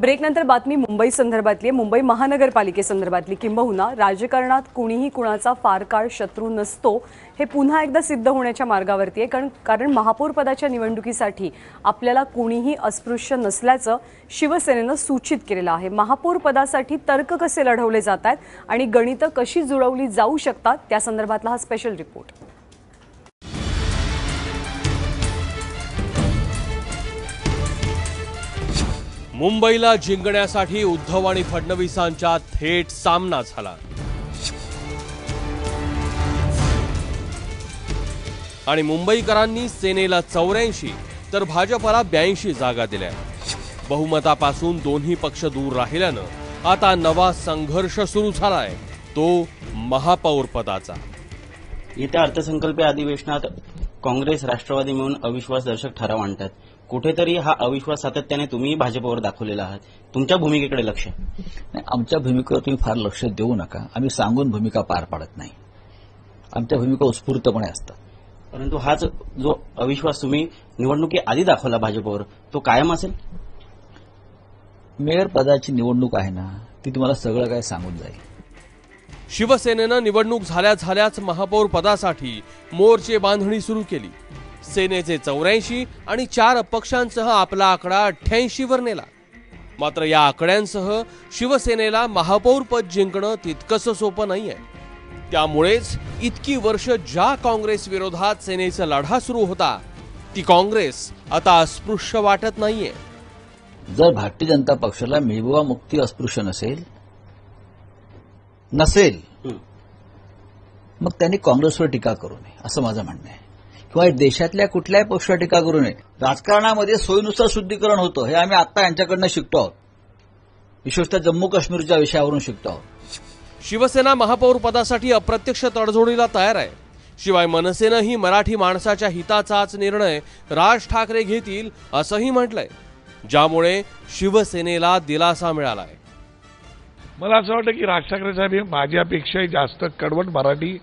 ब्रेकनंतर बातमी मुंबई संदर्भातली आहे. मुंबई महानगरपालिकेसंदर्भातली किंबहुना राजकारणात कुणीही कुणाचा फार काळ शत्रू नसतो हे पुन्हा एकदा सिद्ध होण्याच्या मार्गावरती आहे. कारण कारण महापौर पदाच्या निवडणुकीसाठी आपल्याला कुणीही अस्पृश्य नसल्याचं शिवसेनेनं सूचित केलेलं आहे. महापौर पदासाठी तर्क कसे लढवले जात आहेत आणि गणितं कशी जुळवली जाऊ शकतात त्या संदर्भातला हा स्पेशल रिपोर्ट मुंबईला जिंकण्यासाठी उद्धव आणि फडणवीसांचा थेट सामना झाला. आणि मुंबईकरांनी सेनेला चौऱ्याऐंशी तर भाजपला ब्याऐंशी जागा दिल्या. बहुमतापासून दोन्ही पक्ष दूर राहिल्यानं आता नवा संघर्ष सुरू झालाय. तो महापौर पदाचा येत्या अर्थसंकल्पीय अधिवेशनात काँग्रेस राष्ट्रवादी मिळून अविश्वासदर्शक ठराव आणतात. कुठेतरी हा अविश्वास सातत्याने तुम्ही भाजपवर दाखवलेला आहात. तुमच्या भूमिकेकडे लक्ष. नाही आमच्या भूमिकेवर तुम्ही फार लक्ष देऊ नका. आम्ही सांगून भूमिका पार पाडत नाही. आमच्या भूमिका उत्स्फूर्तपणे असतात. परंतु हाच जो अविश्वास तुम्ही निवडणुकी आधी दाखवला भाजपवर तो कायम असेल? मेयर पदाची निवडणूक आहे ना ती तुम्हाला सगळं काय सांगून जाईल. शिवसेनेनं निवडणूक झाल्या झाल्याच महापौर पदासाठी मोर्चे बांधणी सुरू केली. सेनेचे चौऱ्याऐंशी आणि चार अपक्षांसह आपला आकडा अठ्ठ्याऐंशी वर नेला. मात्र या आकड्यांसह शिवसेनेला महापौर पद जिंकणं तितकंसं सोपं नाहीये. त्यामुळेच इतकी वर्ष ज्या काँग्रेस विरोधात सेनेचा लढा सुरू होता ती काँग्रेस आता अस्पृश्य वाटत नाहीये. जर भारतीय जनता पक्षाला मेहबूबा मुक्ती अस्पृश्य नसेल नसेल. मग त्यांनी काँग्रेसवर टीका करू नये असं माझं म्हणणं आहे. किंवा देशातल्या कुठल्याही पक्षावर टीका करू नये. राजकारणामध्ये सोयीनुसार शुद्धीकरण होतं हे आम्ही आता यांच्याकडनं शिकतो आहोत. विशेषतः जम्मू काश्मीरच्या विषयावरून शिकतो आहोत. शिवसेना महापौर पदासाठी अप्रत्यक्ष तडजोडीला तयार आहे. शिवाय मनसेनंही मराठी माणसाच्या हिताचाच निर्णय राज ठाकरे घेतील असंही म्हटलंय. ज्यामुळे शिवसेनेला दिलासा मिळालाय. मला असं वाटतं की राज ठाकरे साहेब हे माझ्यापेक्षाही जास्त कडवट मराठी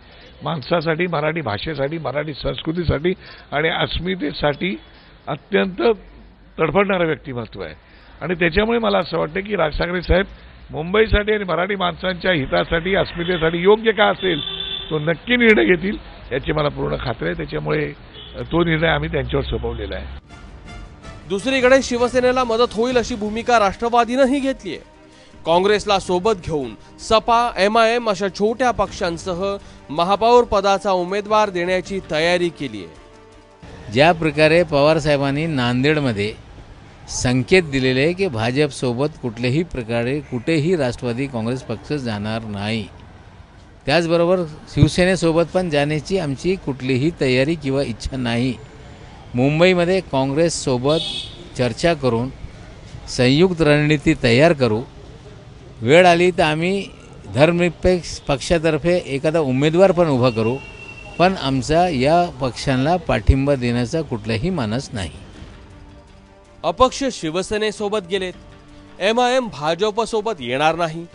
माणसासाठी मराठी भाषेसाठी मराठी संस्कृतीसाठी आणि अस्मितेसाठी अत्यंत तडफडणारं व्यक्तिमत्व आहे. आणि त्याच्यामुळे मला असं वाटतं की राज ठाकरे साहेब मुंबईसाठी आणि मराठी माणसांच्या हितासाठी अस्मितेसाठी योग्य का असेल तो नक्की निर्णय घेतील याची मला पूर्ण खात्री आहे. त्याच्यामुळे तो निर्णय आम्ही त्यांच्यावर सोपवलेला आहे. दुसरीकडे शिवसेनेला मदत होईल अशी भूमिका राष्ट्रवादीनंही घेतली आहे काँग्रेसला सोबत घेऊन सपा एम आय एम अशा छोट्या पक्षांसह महापौर पदाचा उमेदवार देण्याची तयारी केली आहे. ज्या प्रकारे पवारसाहेबांनी नांदेडमध्ये संकेत दिलेले आहे की भाजपसोबत कुठल्याही प्रकारे कुठेही राष्ट्रवादी काँग्रेस पक्ष जाणार नाही. त्याचबरोबर शिवसेनेसोबत पण जाण्याची आमची कुठलीही तयारी किंवा इच्छा नाही. मुंबईमध्ये काँग्रेससोबत चर्चा करून संयुक्त रणनीती तयार करू वेळ आली तर आम्ही धर्मनिरपेक्ष पक्षातर्फे एखादा उमेदवार पण उभा करू पण आमचा या पक्षांना पाठिंबा देण्याचा कुठलाही मानस नाही. अपक्ष शिवसेनेसोबत गेलेत. एम आय एम भाजपसोबत येणार नाही.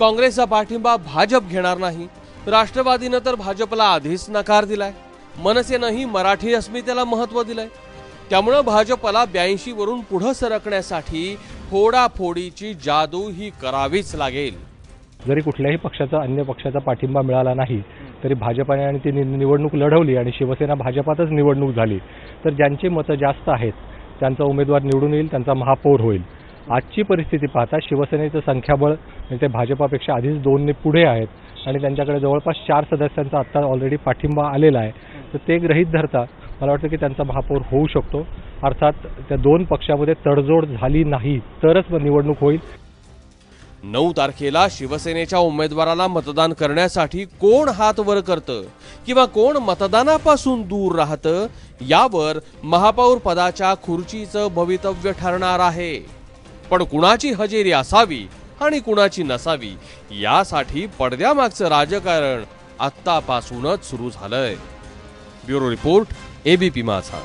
काँग्रेसचा पाठिंबा भाजप घेणार नाही. राष्ट्रवादीनं तर भाजपला आधीच नकार दिलाय. मनसेनंही मराठी अस्मितेला महत्त्व दिलंय. त्यामुळं भाजपला ब्याऐंशी वरून पुढं सरकण्यासाठी फोडाफोडीची जादू ही करावीच लागेल. जरी कुठल्याही पक्षाचा अन्य पक्षाचा पाठिंबा मिळाला नाही तरी भाजपाने आणि ती निवडणूक लढवली आणि शिवसेना भाजपातच निवडणूक झाली. तर ज्यांची मतं जास्त आहेत त्यांचा उमेदवार निवडून येईल त्यांचा महापौर होईल. आजची परिस्थिती पाहता शिवसेनेचं संख्याबळ म्हणजे ते भाजपापेक्षा आधीच दोनने पुढे आहेत आणि त्यांच्याकडे जवळपास चार सदस्यांचा आत्ता ऑलरेडी पाठिंबा आलेला आहे. तर ते ग्रहित धरता मला वाटतं की त्यांचा महापौर होऊ शकतो. अर्थात त्या दोन पक्षामध्ये तडजोड झाली नाही तरच निवडणूक होईल. नऊ तारखेला शिवसेनेच्या उमेदवाराला मतदान करण्यासाठी कोण हात वर करतं किंवा कोण मतदानापासून दूर राहतं यावर महापौर पदाच्या खुर्चीचं भवितव्य ठरणार आहे. पण कुणाची हजेरी असावी आणि कुणाची नसावी यासाठी पडद्यामागचं राजकारण आत्तापासूनच सुरू झालंय. ब्युरो रिपोर्ट एबीपी माझा.